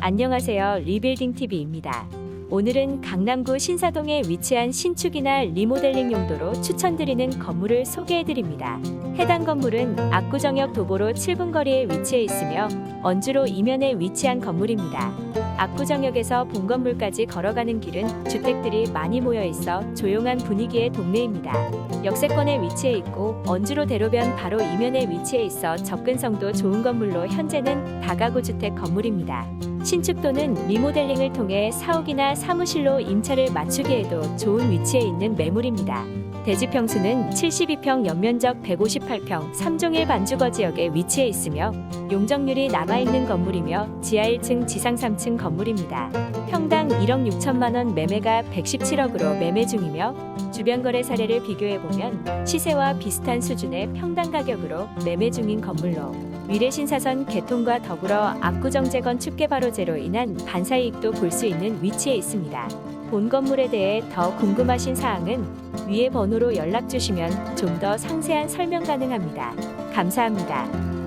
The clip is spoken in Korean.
안녕하세요. 리빌딩 TV입니다. 오늘은 강남구 신사동에 위치한 신축이나 리모델링 용도로 추천드리는 건물을 소개해 드립니다. 해당 건물은 압구정역 도보로 7분 거리에 위치해 있으며 언주로 이면에 위치한 건물입니다. 압구정역에서 본건물까지 걸어가는 길은 주택들이 많이 모여 있어 조용한 분위기의 동네입니다. 역세권에 위치해 있고 언주로 대로변 바로 이면에 위치해 있어 접근성도 좋은 건물로 현재는 다가구 주택 건물입니다. 신축도는 리모델링을 통해 사옥이나 사무실로 임차를 맞추기에도 좋은 위치에 있는 매물입니다. 대지 평수는 72평 연면적 158평 3종일 반주거 지역에 위치해 있으며 용적률이 남아있는 건물이며 지하 1층 지상 3층 건물입니다. 평당 1억 6천만 원 매매가 117억으로 매매 중이며 주변 거래 사례를 비교해 보면 시세와 비슷한 수준의 평당 가격으로 매매 중인 건물로 위례신사선 개통과 더불어 압구정 재건 축 개발호재로 인한 반사 이익도 볼 수 있는 위치에 있습니다. 본 건물에 대해 더 궁금하신 사항은 위의 번호로 연락 주시면 좀 더 상세한 설명 가능합니다. 감사합니다.